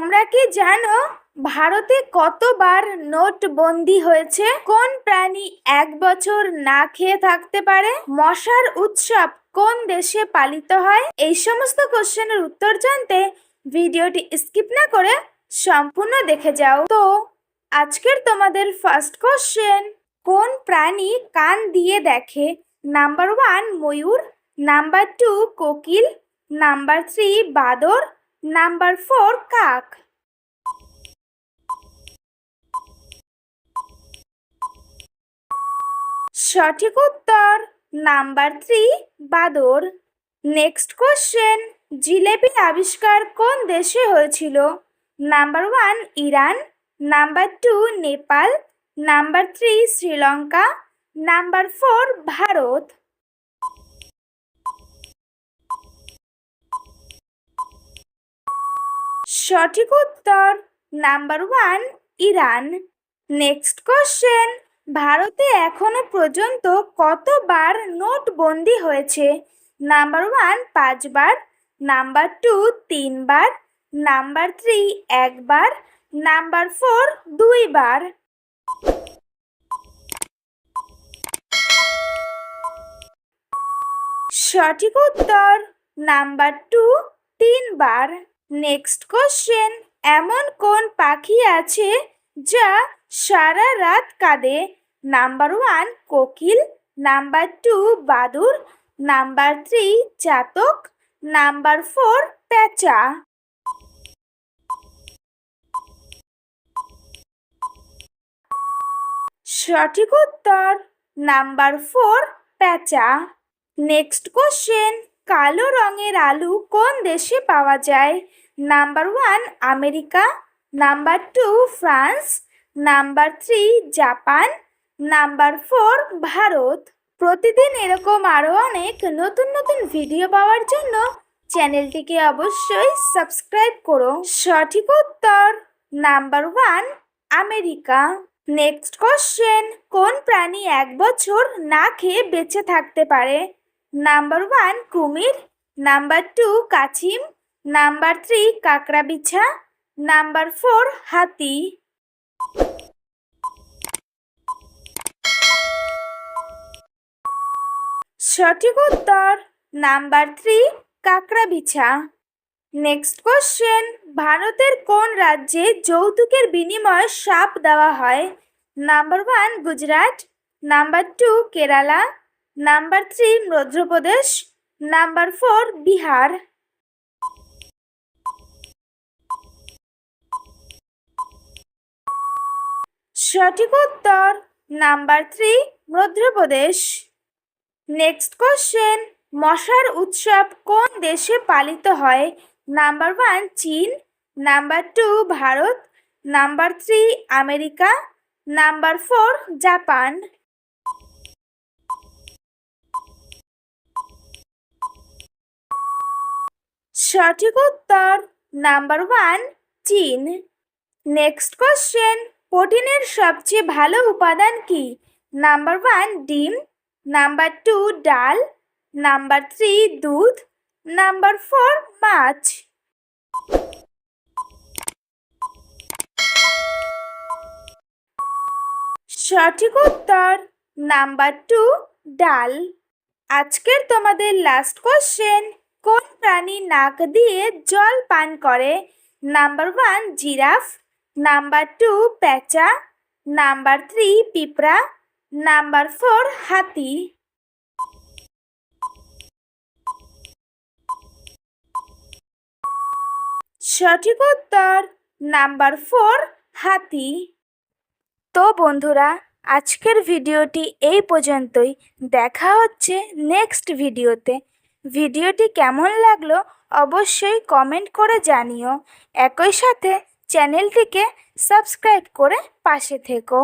তোমরা কি জানো ভারতে কতবার নোটবন্দি হয়েছে? কোন প্রাণী এক বছর না খেয়ে থাকতে পারে? মশার উৎসব কোন দেশে পালিত হয়? এই সমস্ত কোশ্চেনের উত্তর জানতে ভিডিওটি স্কিপ না করে সম্পূর্ণ দেখে যাও। তো, আজকের তোমাদের ফার্স্ট কোশ্চেন কোন প্রাণী কান দিয়ে দেখে? নাম্বার ওয়ান ময়ূর নাম্বার টু কোকিল নাম্বার থ্রি বাদর নাম্বার ফোর কাক। সঠিক উত্তর নাম্বার থ্রি বাদর নেক্সট কোশ্চেন জিলেপির আবিষ্কার কোন দেশে হয়েছিল? Number one Iran. Number two Nepal. Number three Sri Lanka. Number four Bharat. সঠিক উত্তর number one, Iran. Next question, ভারতে এখনও পর্যন্ত কতবার নোটবন্দি হয়েছে? নাম্বার ওয়ান, পাঁচবার। নাম্বার টু, তিনবার। নাম্বার থ্রি, একবার। নাম্বার ফোর, দুইবার। সঠিক উত্তর নাম্বার টু, তিনবার। নেক্সট কোশ্চেন এমন কোন পাখি আছে যা সারা রাত কাঁদে? নাম্বার ওয়ান কোকিল। নাম্বার টু বাদুর। নাম্বার থ্রি চাতক। নাম্বার ফোর পেঁচা সঠিক উত্তর নাম্বার ফোর পেঁচা নেক্সট কোশ্চেন কালো রঙের আলু কোন দেশে পাওয়া যায়? Number one America number two France number three Japan number four Bharat প্রতিদিন এরকম আরও অনেক নতুন নতুন ভিডিও পাওয়ার জন্য চ্যানেলটিকে অবশ্যই সাবস্ক্রাইব করো। সঠিক উত্তর number one America next question কোন প্রাণী এক বছর না খেয়ে বেঁচে থাকতে পারে? নাম্বার ওয়ান কুমির. নাম্বার টু কাছিম. নাম্বার থ্রি কাঁকড়া বিছা নাম্বার ফোর, হাতি। সঠিক উত্তর, নাম্বার থ্রি কাঁকড়া বিছা নেক্সট কোশ্চেন, ভারতের কোন রাজ্যে যৌতুকের বিনিময়ে সাপ দেওয়া হয়? Number one, Gujarat. Number two, Kerala. Number three, Madhya Pradesh. Number four, Bihar. সঠিক উত্তর number three Madhya Pradesh. Next question মশার উৎসব কোন দেশে পালিত হয়? নাম্বার ওয়ান চীন। Number two Bharat. Number three America. Number four Japan. সঠিক উত্তর নাম্বার ওয়ান চীন। নেক্সট কোশ্চেন প্রোটিনের সবচেয়ে ভালো উপাদান কি? নাম্বার ওয়ান, ডিম। নাম্বার টু, ডাল। নাম্বার থ্রি, দুধ। নাম্বার ফোর, মাছ। সঠিক উত্তর, নাম্বার টু, ডাল। আজকের তোমাদের লাস্ট কোশ্চেন কোন প্রাণী নাক দিয়ে জল পান করে? Number one, giraffe. Number two পেঁচা নাম্বার থ্রি পিঁপড়া নাম্বার ফোর হাতি সঠিক উত্তর নাম্বার ফোর হাতি। তো বন্ধুরা, আজকের ভিডিওটি এই পর্যন্তই। দেখা হচ্ছে নেক্সট ভিডিওতে। ভিডিওটি কেমন লাগল অবশ্যই কমেন্ট করে জানিও। একই সাথে চ্যানেলটিকে সাবস্ক্রাইব করে পাশে থেকো।